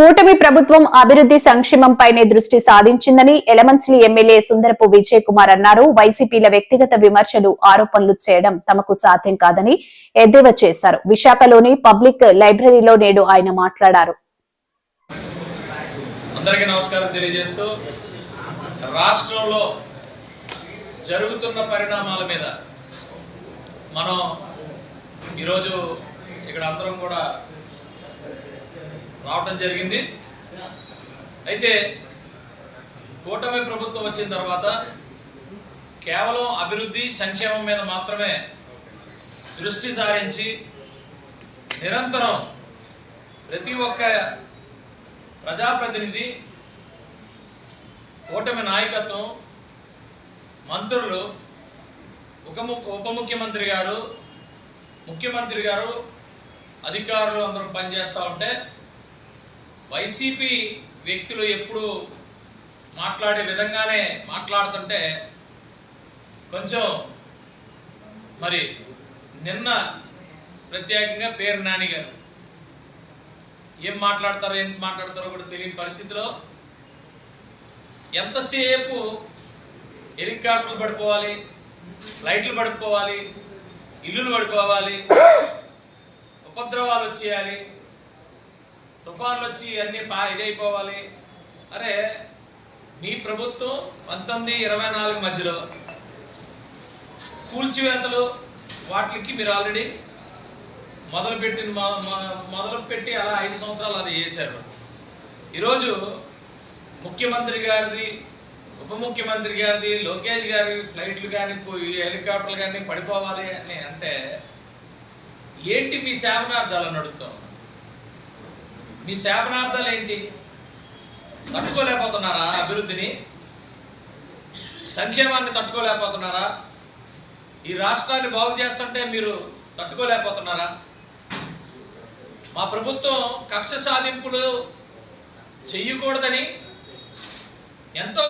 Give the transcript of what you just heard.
కూటమి ప్రభుత్వం అభివృద్ధి సంక్షేమంపైనే దృష్టి సాధించిందని ఎలమంచిలి ఎమ్మెల్యే సుందరపు విజయ్ కుమార్ అన్నారు. వైసీపీల వ్యక్తిగత విమర్శలు ఆరోపణలు చేయడం తమకు సాధ్యం కాదని ఎద్దేవా చేశారు. విశాఖలోని పబ్లిక్ లైబ్రరీలో నేడు ఆయన మాట్లాడారు. అందరికీ నమస్కారం తెలియజేస్తూ రాష్ట్రంలో జరుగుతున్న పరిణామాల మీద మనం ఈరోజు ఇక్కడ అందరం కూడా రావటం జరిగింది. అయితే కూటమి ప్రభుత్వం వచ్చిన తర్వాత కేవలం అభివృద్ధి సంక్షేమం మీద మాత్రమే దృష్టి సారించి నిరంతరం ప్రతి ఒక్క ప్రజాప్రతినిధి కూటమి నాయకత్వం మంత్రులు ఉప ఉప ముఖ్యమంత్రి గారు ముఖ్యమంత్రి గారు అధికారులు అందరూ పనిచేస్తూ ఉంటే వైసీపీ వ్యక్తులు ఎప్పుడు మాట్లాడే విధంగానే మాట్లాడుతుంటే కొంచెం మరి నిన్న ప్రత్యేకంగా పేరు నాని గారు ఏం మాట్లాడతారో ఏం మాట్లాడతారో కూడా తెలియని పరిస్థితిలో ఎంతసేపు హెలికాప్టర్లు పడిపోవాలి లైట్లు పడిపోవాలి ఇల్లులు పడిపోవాలి ఉపద్రవాలు వచ్చేయాలి తుఫాన్లు వచ్చి అన్నీ పా ఇదైపోవాలి. అరే మీ ప్రభుత్వం పంతొమ్మిది ఇరవై నాలుగు మధ్యలో కూల్చివేతలు వాటికి మీరు ఆల్రెడీ మొదలుపెట్టిన మొదలుపెట్టి మొదలు పెట్టి అలా ఐదు సంవత్సరాలు అది చేశారు. ఈరోజు ముఖ్యమంత్రి గారిది ఉప ముఖ్యమంత్రి గారిది లోకేష్ గారి ఫ్లైట్లు కానీ పోయి హెలికాప్టర్లు కానీ పడిపోవాలి అని అంటే ఏంటి మీ శాపనార్థాలు నడుపుతాం మీ శాపనార్థాలు ఏంటి తట్టుకోలేకపోతున్నారా అభివృద్ధిని? సంక్షేమాన్ని తట్టుకోలేకపోతున్నారా? ఈ రాష్ట్రాన్ని బాగు చేస్తుంటే మీరు తట్టుకోలేకపోతున్నారా? మా ప్రభుత్వం కక్ష సాధింపులు చెయ్యకూడదని ఎంతో